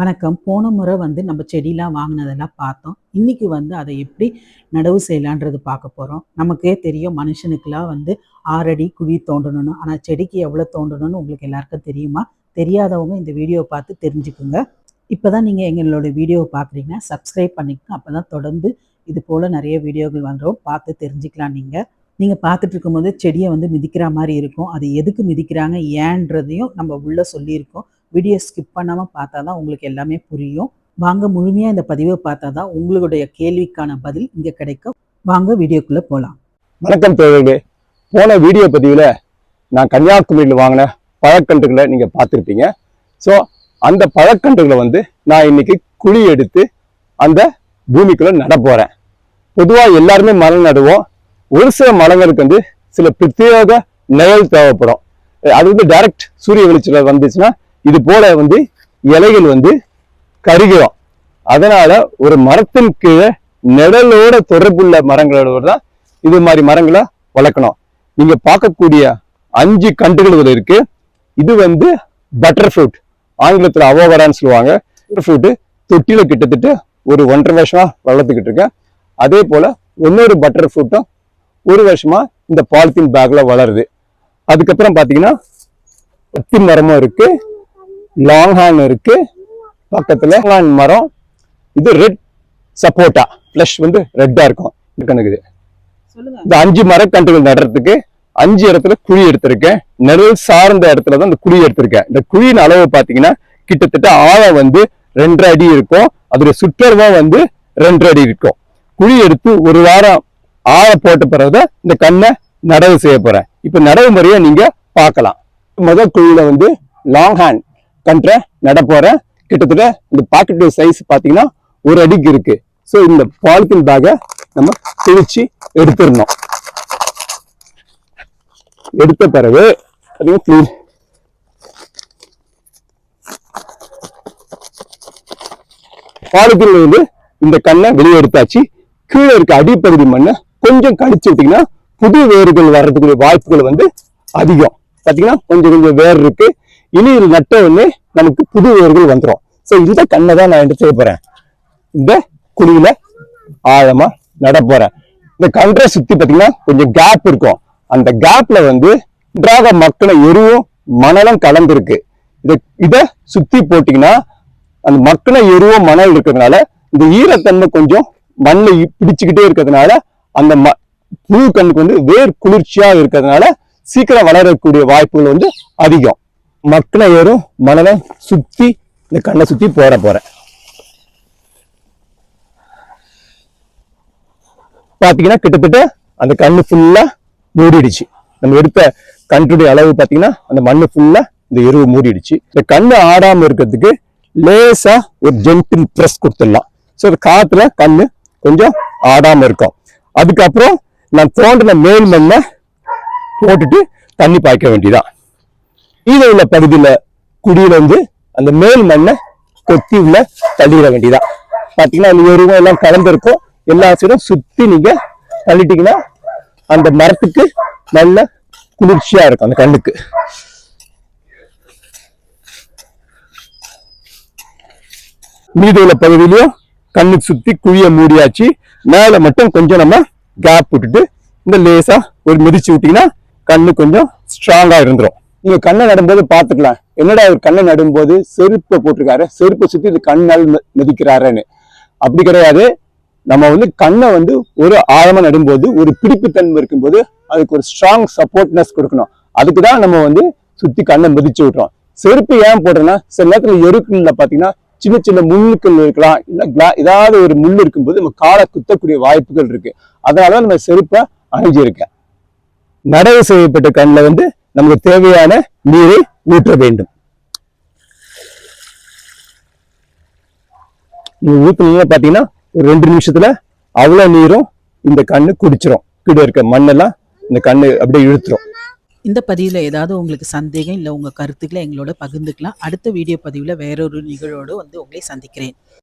வணக்கம். போன முறை வந்து நம்ம செடியெலாம் வாங்கினதெல்லாம் பார்த்தோம். இன்னைக்கு வந்து அதை எப்படி நடவு செய்யலான்றது பார்க்க போகிறோம் நமக்கே தெரியும் மனுஷனுக்கெல்லாம் வந்து ஆறடி குழி தோண்டணும்னு. ஆனால் செடிக்கு எவ்வளோ தோண்டணும்னு உங்களுக்கு எல்லாருக்கும் தெரியுமா? தெரியாதவங்க இந்த வீடியோவை பார்த்து தெரிஞ்சுக்குங்க. இப்போ தான் நீங்கள் எங்களோட வீடியோவை பார்க்குறீங்கன்னா சப்ஸ்கிரைப் பண்ணிக்கோங்க. அப்போ தான் தொடர்ந்து இது போல் நிறைய வீடியோக்கள் வந்துடும். பார்த்து தெரிஞ்சுக்கலாம் நீங்கள் நீங்கள் பார்த்துட்டு இருக்கும்போது செடியை வந்து மிதிக்கிற மாதிரி இருக்கும். அது எதுக்கு மிதிக்கிறாங்க? ஏன்றதையும் நம்ம உள்ளே சொல்லியிருக்கோம். வீடியோ ஸ்கிப் பண்ணாமல் பார்த்தா தான் உங்களுக்கு எல்லாமே புரியும். வாங்க முழுமையாக இந்த பதிவை பார்த்தா தான் உங்களுடைய கேள்விக்கான பதில் இங்கே கிடைக்கும் வாங்க வீடியோக்குள்ளே போகலாம் வணக்கம் தோழர்களே. போன வீடியோ பதிவில் நான் கன்னியாகுமரியில் வாங்கின பழக்கன்றுகளை நீங்கள் பார்த்துருப்பீங்க. ஸோ அந்த பழக்கன்றுகளை வந்து நான் இன்னைக்கு குழி எடுத்து அந்த பூமிக்குள்ளே நட போகிறேன் பொதுவாக எல்லாருமே மரம் நடுவோம். ஒரு சில மரங்களுக்கு வந்து சில பிரத்யேக நிழல் தேவைப்படும். அது வந்து டைரக்ட் சூரிய வெளிச்சத்தில் வந்துச்சுன்னா இது போல வந்து இலைகள் வந்து கருகிரும் அதனால ஒரு மரத்தின் கீழே நிழலோட தொடர்புள்ள மரங்களோட தான் இது மாதிரி மரங்களை வளர்க்கணும் நீங்க பார்க்கக்கூடிய அஞ்சு கண்டுகள் இதுல இருக்கு. இது வந்து பட்டர் ஃப்ரூட் ஆங்கிலத்தில் அவோவரான்னு சொல்லுவாங்க. பட்டர் ஃப்ரூட்டு தொட்டில கிட்டத்தட்ட ஒரு ஒன்றரை வருஷமா வளர்த்துக்கிட்டு இருக்கேன். அதே போல இன்னொரு பட்டர் ஃப்ரூட்டும் ஒரு வருஷமா இந்த பாலித்தீன் பேக்ல வளருது. அதுக்கப்புறம் பார்த்தீங்கன்னா பத்தி மரமும் இருக்கு. லாங் ஹேண்ட் இருக்கு. பக்கத்துல ஹேண்ட் மரம். இது ரெட் சப்போட்டா. ஃப்ளஷ் வந்து ரெட்டா இருக்கும். சொல்லுங்க. இந்த அஞ்சு மரக்கன்றுகள் நடுறதுக்கு அஞ்சு இடத்துல குழி எடுத்திருக்கேன். நிழல் சார்ந்த இடத்துல தான் இந்த குழி எடுத்திருக்கேன். இந்த குழியின் அளவு பாத்தீங்கன்னா கிட்டத்தட்ட ஆழம் வந்து ரெண்டரை அடி இருக்கும். அதோட சுற்றளவும் வந்து ரெண்டரை அடி இருக்கும். குழி எடுத்து ஒரு வாரம் ஆழ போட்ட பிறகுதான் இந்த கண்ணை நடவு செய்ய போறேன். இப்ப நடவு முறையை நீங்க பார்க்கலாம். முதல் குழியில வந்து லாங் ஹேண்ட் கன்றை நட போகிறேன் கிட்டத்தட்ட இந்த பாக்கெட் சைஸ் பாத்தீங்கன்னா ஒரு அடிக்கு இருக்கு. ஸோ இந்த பாலித்தீன் பேக்கை நம்ம கிழிச்சு எடுத்துடணும். எடுத்த பிறகு அதையும் clean. பாலித்தீன்ல இந்த கண்ணை வெளியே எடுத்தாச்சு. கீழே இருக்க அடிப்பகுதி மண்ணை கொஞ்சம் கழிச்சு விட்டீங்கன்னா புது வேர்கள் வர்றதுக்குரிய வாய்ப்புகள் வந்து அதிகம். பாத்தீங்கன்னா கொஞ்சம் கொஞ்சம் வேர் இருக்கு. இனி இது நட்ட உடனே நமக்கு புது வேர்கள் வந்துடும் ஸோ இந்த கண்ணை தான் நான் எடுத்து போகிறேன் இந்த குழியில ஆழமாக நட இந்த கன்றை சுற்றி பார்த்தீங்கன்னா கொஞ்சம் கேப் இருக்கும். அந்த கேப்ல வந்து நன்றாக மக்களை எருவும் மணலும் கலந்துருக்கு. இதை இதை சுற்றி போட்டிங்கன்னா அந்த மக்களை எருவும் மணல் இருக்கிறதுனால இந்த ஈரத்தன்மை கொஞ்சம் மண்ணை பிடிச்சிக்கிட்டே பிடிச்சுக்கிட்டே இருக்கிறதுனால அந்த ம புழு கண்ணுக்கு வந்து வேர் குளிர்ச்சியாக இருக்கிறதுனால சீக்கிரம் வளரக்கூடிய வாய்ப்புகள் வந்து அதிகம். மக்கின ஏறும் மணலை சுற்றி இந்த கண்ணை சுற்றி போட போகிறேன் பார்த்தீங்கன்னா கிட்டத்தட்ட அந்த கண்ணு ஃபுல்லாக மூடிடுச்சு. நம்ம எடுத்த கன்றுடைய அளவு பார்த்தீங்கன்னா அந்த மண்ணு ஃபுல்லாக இந்த எருவு மூடிடுச்சு. இந்த கண்ணு ஆடாமல் இருக்கிறதுக்கு லேசாக ஒரு ஜென்டில் ப்ரெஸ் கொடுத்துடலாம். ஸோ அது காத்துல கண்ணு கொஞ்சம் ஆடாமல் இருக்கும். அதுக்கப்புறம் நான் தோண்டின மேல் மண்ணை போட்டுட்டு தண்ணி பாய்க்க வேண்டியதான் கீழே உள்ள பகுதியில குடியில வந்து அந்த மேல் மண்ணை கொத்தி உள்ள தள்ளிட வேண்டியதான் பாத்தீங்கன்னா அந்த எருவும் எல்லாம் கலந்துருக்கும். எல்லா சைடும் சுத்தி நீங்க தள்ளிட்டீங்கன்னா அந்த மரத்துக்கு நல்ல குளிர்ச்சியா இருக்கும் அந்த கண்ணுக்கு. மீதி உள்ள பகுதியிலையும் கண்ணுக்கு சுத்தி குழிய மூடியாச்சு. மேல மட்டும் கொஞ்சம் நம்ம கேப் விட்டுட்டு இந்த லேசா ஒரு மிதிச்சு விட்டீங்கன்னா கண்ணு கொஞ்சம் ஸ்ட்ராங்கா இருந்துரும். நீங்க கண்ணை நடும்போது பாத்துக்கலாம் என்னடா இவர் கண்ணை நடும்போது செருப்பை போட்டிருக்காரு? செருப்பை சுத்தி கண்ணால் மிதிக்கிறாருன்னு. அப்படி கிடையாது. நம்ம வந்து கண்ணை வந்து ஒரு ஆழமா நடும்போது ஒரு பிடிப்புத்தன்மை இருக்கும்போது அதுக்கு ஒரு ஸ்ட்ராங் சப்போர்ட்னஸ் கொடுக்கணும். அதுக்கு தான் நம்ம வந்து சுத்தி கண்ணை மிதிச்சு விட்டுறோம் செருப்பு ஏன் போடுறோம்னா சில நேரத்துல எருக்குள்ள பாத்தீங்கன்னா சின்ன சின்ன முள்ளுக்கள் இருக்கலாம் இல்ல கிளா- ஏதாவது ஒரு முள் இருக்கும்போது நம்ம காலை குத்தக்கூடிய வாய்ப்புகள் இருக்கு. அதனாலதான் நம்ம செருப்பை அணிஞ்சிருக்கேன். நடவு செய்யப்பட்ட கண்ணில் வந்து நமக்கு தேவையான நீரை ஊற்ற வேண்டும். நீங்க ஊத்துனீங்க பாத்தீங்கன்னா ஒரு ரெண்டு நிமிஷத்துல அவ்வளவு நீரும் இந்த கண்ணு குடிச்சிரும். கீழே இருக்க மண்ணெல்லாம் இந்த கண்ணு அப்படியே இழுத்துரும். இந்த பதிவில் ஏதாவது உங்களுக்கு சந்தேகம் இல்லை உங்கள் கருத்துக்களை எங்களோட பகிர்ந்துக்கலாம். அடுத்த வீடியோ பதிவில் வேறொரு நிகழ்வோடு வந்து உங்களை சந்திக்கிறேன்.